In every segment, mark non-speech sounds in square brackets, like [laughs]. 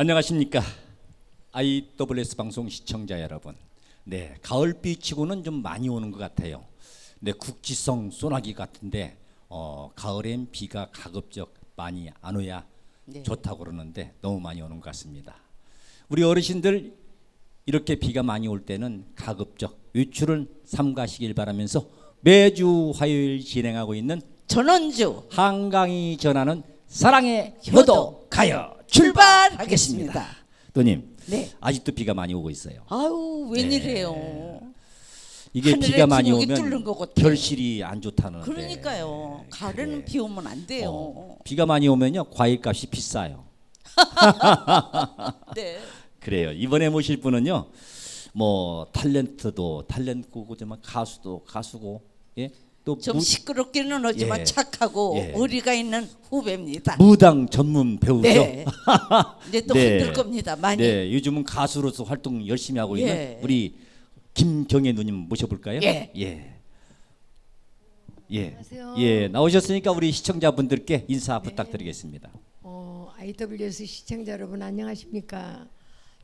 안녕하십니까 IWS 방송 시청자 여러분. 네 가을비치고는 좀 많이 오는 것 같아요. 네 국지성 소나기 같은데 어, 가을엔 비가 가급적 많이 안 오야 네. 좋다고 그러는데 너무 많이 오는 것 같습니다. 우리 어르신들 이렇게 비가 많이 올 때는 가급적 외출을 삼가시길 바라면서 매주 화요일 진행하고 있는 전원주 한강이 전하는 사랑의 효도 효도 가요 출발하겠습니다. 또님 네. 아직도 비가 많이 오고 있어요. 아유 웬일이에요. 네. 이게 하늘에 비가 많이 뚫는 오면 것 같아. 결실이 안 좋다는데. 그러니까요. 가을에는 그래. 비 오면 안 돼요. 어, 비가 많이 오면요 과일값이 비싸요. [laughs] 네. 그래요. 이번에 모실 분은요, 뭐 탤런트도 탤런트고 좀 가수도 가수고, 예, 또 좀 무, 시끄럽기는 하지만 예. 착하고 예. 의리가 있는 후배입니다. 무당 전문 배우죠. 네. 이제 또 [laughs] 네. 흔들 겁니다. 많이. 네, 요즘은 가수로서 활동 열심히 하고 있는 예. 우리 김경애 누님 모셔볼까요? 예. 예. 예. 안녕하세요. 예, 나오셨으니까 우리 시청자분들께 인사 부탁드리겠습니다. 어, IWS 시청자 여러분 안녕하십니까?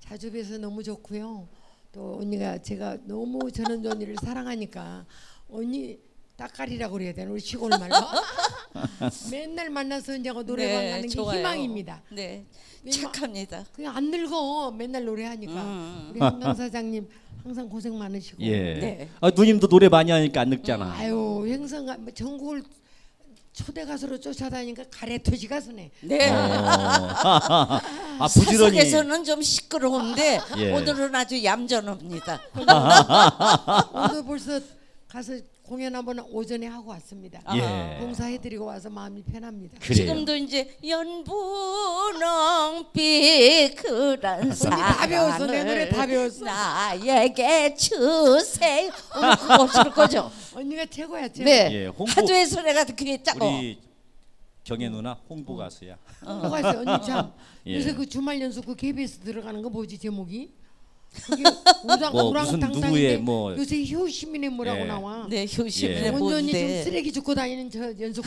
자주 뵈서 너무 좋고요. 또 언니가 제가 너무 저는 언니를 사랑하니까 언니 따까리라고 그래야 되나 우리 시골 말로 [laughs] 맨날 만나서 이제 노래방 네, 가는 게 좋아요. 희망입니다. 네. 왜냐면 착합니다. 그냥 안 늙어 맨날 노래하니까 음. 우리 한강 사장님 항상 고생 많으시고 예. 네. 아, 누님도 노래 많이 하니까 안 늙잖아. 아유 행성가 뭐 전국을 초대 가수로 쫓아다니니까 가래 토지 가수네. 네. 어. [laughs] 아, 부지런히. 사석에서는 좀 시끄러운데 예. 오늘은 아주 얌전합니다. [laughs] 오늘 벌써 가서 공연 한번 오전에 하고 왔습니다. 예. 봉사해드리고 와서 마음이 편합니다. 그래요. 지금도 이제 연분홍빛 그런 다 배웠어. 내 노래 다 사랑을 배웠어. 나에게 주세요. 오늘 그거 없을 거죠? [laughs] 언니가 최고야 최고. 네. 예, 홍보- 하도해서 내가 귀에 짜고. 우리 경애 누나 홍보 가수야. 뭐가 있어 언니 참. 예. 요새 그 주말 연속 그 KBS 들어가는 거 뭐지 제목이? 우랑 뭐 우랑 무슨 누구의 뭐- 요새 효시민의 뭐라고 예. 나와. 네, 효심이 예. 언니 좀 뭔데? 쓰레기 줍고 다니는 저 연속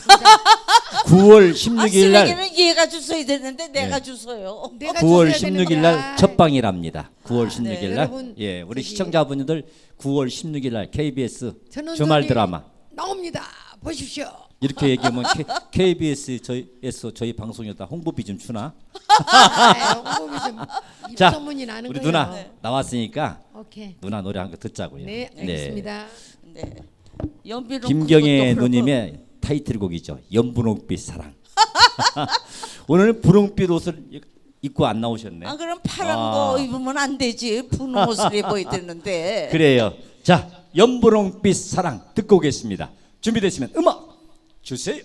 9월 [laughs] 아, 16일 날 쓰레기는 얘가 주워야 되는데 내가 예. 주워요. 내가 9월 줬어야 되는 16일 거야. 날 첫방이랍니다. 9월 16일 네. 날 여러분, 예, 우리 저기- 시청자분들 9월 16일 날 KBS 저는 주말 저기 드라마 나옵니다. 보십시오. 이렇게 얘기하면 K, KBS 저희 에서 저희 방송에다 홍보비 좀 주나? 아, [laughs] 홍보비 좀 자, 입소문이 나는 우리 거예요. 누나 나왔으니까 오케이. 누나 노래 한 거 듣자고요. 네, 알겠습니다. 네. 연비로 김경애 누님의 타이틀곡이죠. 연분홍빛 사랑. [laughs] 오늘 분홍빛 옷을 입고 안 나오셨네. 아 그럼 파란 아. 거 입으면 안 되지. 분홍 옷을 입어야 되는데. [laughs] 그래요. 자, 연분홍빛 사랑 듣고 오겠습니다. 준비됐으면 음악 주세요.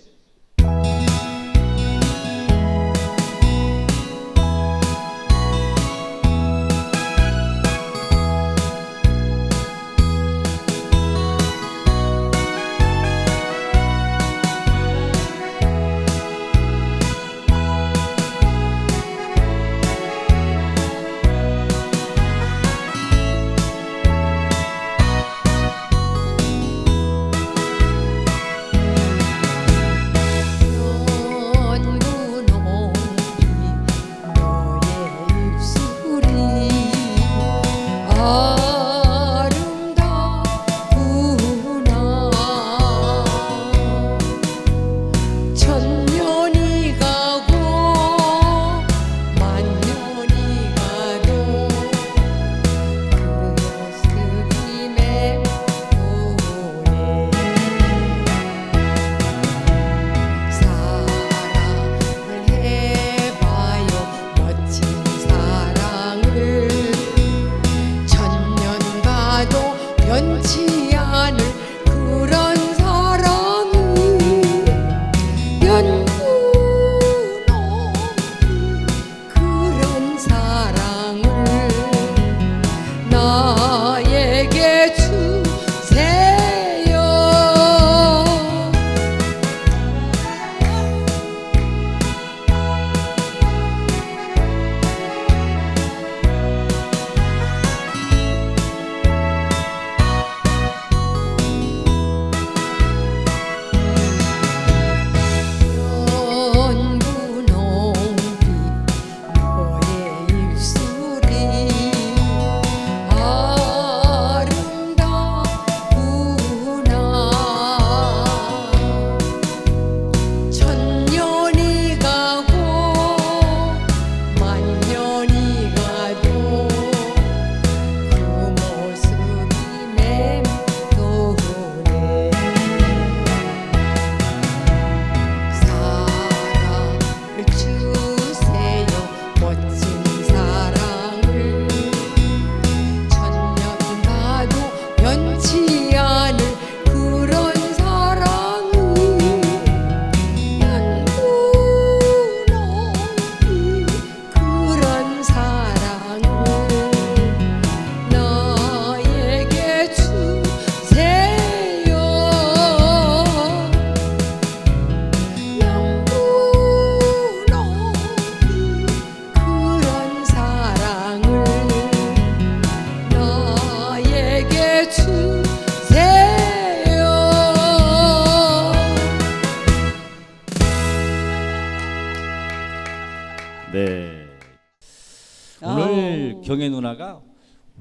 정혜 누나가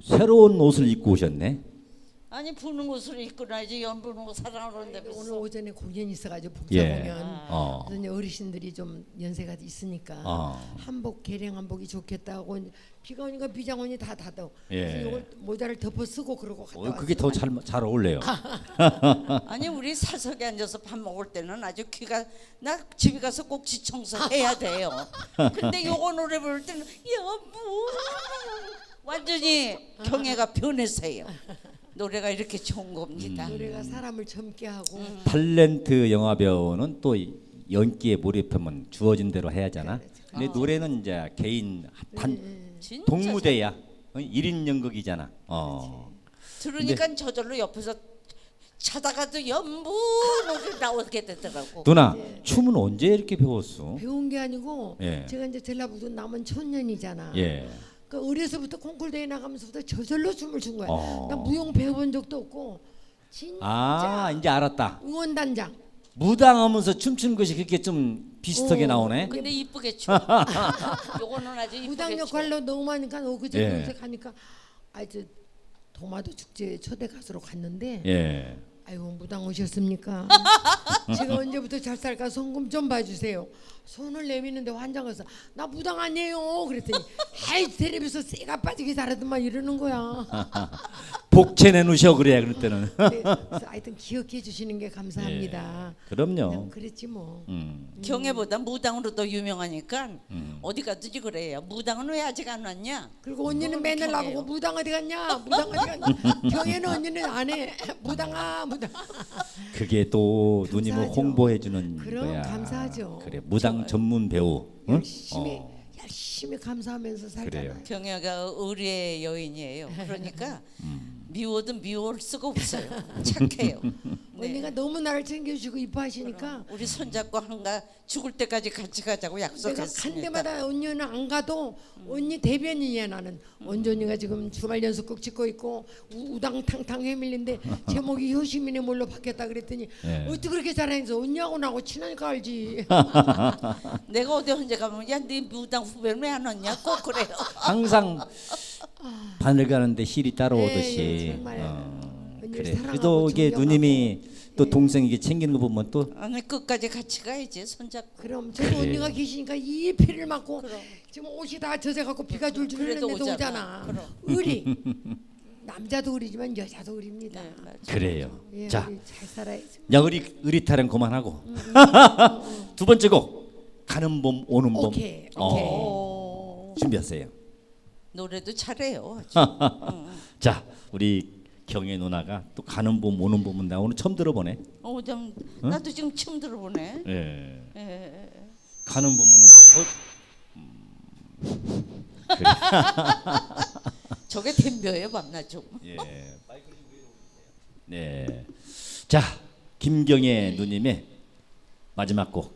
새로운 옷을 입고 오셨네. 아니 부는 옷을 입고 나야지 연부는 옷 사랑하는데 오늘 무슨 오전에 공연 있어가지고 복사 예. 공연. 어. 그래서 이제 어르신들이 좀 연세가 있으니까 어. 한복 개량 한복이 좋겠다고 이제 비가 오니까 비장원이 다 닫아. 예. 이걸 모자를 덮어 쓰고 그러고 갔다 어, 왔어요. 그게 더 잘 잘 어울려요. [laughs] 아니 우리 사석에 앉아서 밥 먹을 때는 아주 귀가 나 집에 가서 꼭 지청소 해야 돼요. 근데 요거 노래 부를 때는 여보 완전히 경애가 변했어요. 노래가 이렇게 좋은 겁니다. 노래가 사람을 젊게 하고 음. 탤런트 영화 배우는 또 연기에 몰입하면 주어진 대로 해야잖아. 근데 노래는 이제 개인 단 진짜 동무대야. 어, 1인 연극이잖아. 어. 들으니까 저절로 옆에서 자다가도 노래 나오게 되더라고. 누나 춤은 언제 이렇게 배웠어? 배운 게 아니고 예. 제가 이제 전라북도 남은 천년이잖아. 예. 그 어려서부터 콩쿨 대회 나가면서부터 저절로 춤을 춘 거야. 어. 나 무용 배워본 적도 없고 진짜 아 이제 알았다. 응원단장. 무당하면서 춤추는 것이 그렇게 좀 비슷하게 어. 나오네. 근데 이쁘게 춰. [laughs] [laughs] 요거는 아주 이쁘게 무당 춰. 역할로 너무 하니까 어그제 예. 그제 가니까 아주 도마도 축제 초대 가수로 갔는데 예. 아이고 무당 오셨습니까? [laughs] 제가 언제부터 잘 살까 성금 좀 봐주세요. 손을 내미는데 환장해서 나 무당 아니에요. 그랬더니 아이 텔레비에서 쇠가 빠지게 잘하더만 이러는 거야. [laughs] 복채 내놓으셔 그래야 그럴 때는. 네, [laughs] 그래서 하여튼 기억해 주시는 게 감사합니다. 그냥 그럼요. 그랬지 뭐. 음. 경애보다 무당으로 더 유명하니까 어디 가든지 그래요. 무당은 왜 아직 안 왔냐? 그리고 언니는 맨날 경애예요. 나보고 무당 어디 갔냐? 무당 어디 갔냐? [laughs] 경애는 언니는 안 해. [laughs] 무당아 무당. 그게 또 누님을 감사하죠. 홍보해 주는 그럼 거야. 감사하죠. 그래 무당 전문 배우. 응? 열심히 어. 열심히 감사하면서 살잖아요. 그래요. 경애가 의리의 여인이에요. 그러니까 음. 미워도 미워할 수가 없어요. 착해요. [laughs] 네. 언니가 너무 나를 챙겨주고 이뻐하시니까 우리 손잡고 한가 죽을 때까지 같이 가자고 내가 간 약속했습니다. 데마다 언니는 안 가도 언니 대변인이야 나는 언니가 지금 주말 연속 극 찍고 있고 우- 우당탕탕 헤밀린데 제목이 효시민의 몰로 바뀌었다 그랬더니 예. 어떻게 그렇게 잘하면서 언니하고 나하고 친하니까 알지 [laughs] 내가 어디 언제 가면 야네 무당 후배는 왜 안 왔냐? 꼭 그래요. 항상 바늘 가는데 실이 따라오듯이. 예, 예, 정말. 어, 언니를 그래. 사랑하고 그래도 이게 존경하고. 누님이 또 동생에게 챙기는 거 보면 또 아니 끝까지 같이 가야지 손잡고. 그럼 저도 그래. 언니가 계시니까 이 피를 맞고 그럼. 지금 옷이 다 젖어갖고 비가 줄줄 그래도 흐르는데도 오잖아. 오잖아 그럼. 의리 [laughs] 남자도 의리지만 여자도 의리입니다 네, 맞아. 그래요. 예, 자, 우리 잘야 우리 의리 타령 그만하고 [laughs] 두 번째 곡 가는 봄 오는 봄. 오케이, 어, 오케이. 오, 준비하세요. 노래도 잘해요. [laughs] 자, 우리 경혜 누나가 또 가는 봄 오는 봄은 나 오늘 처음 들어보네. 어, 좀 나도 지금 처음 들어보네. 예. 예. 가는 봄 오는 봄. 어? 음. [laughs] 그래. 저게 덤벼요 밤낮 좀. 예. 네. 자, 김경애 누님의 마지막 곡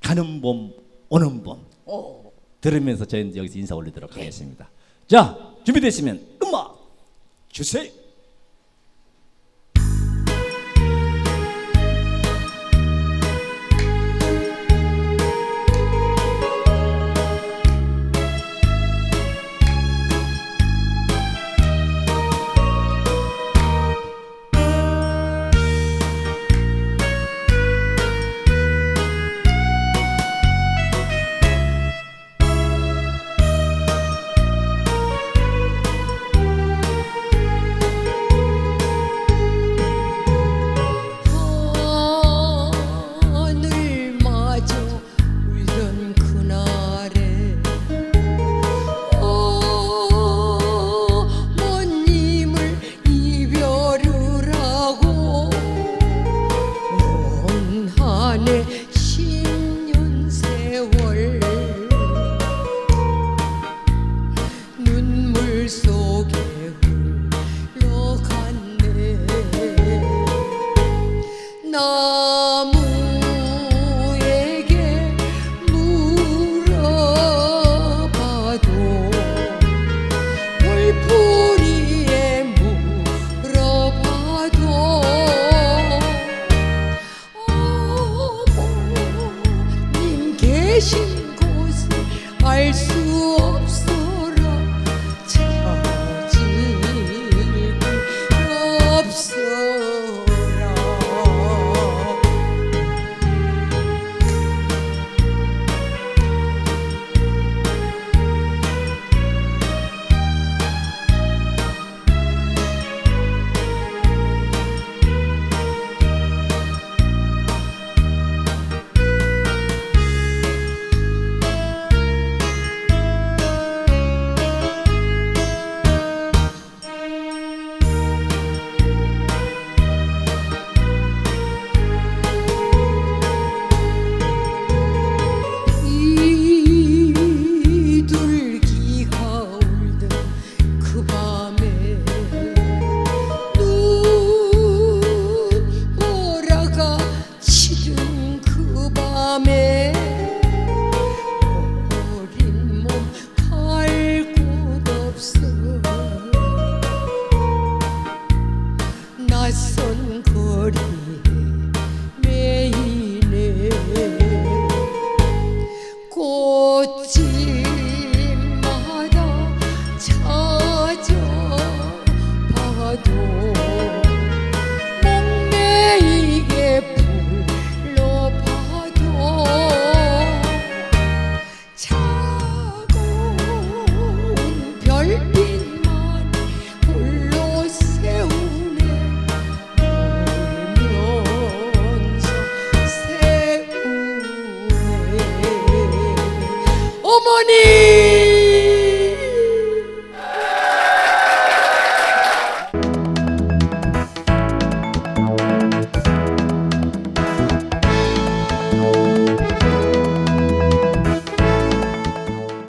가는 봄 오는 봄 오. 들으면서 저희는 여기서 인사 올리도록 하겠습니다. 자, 준비됐으면 음악 주세요. 어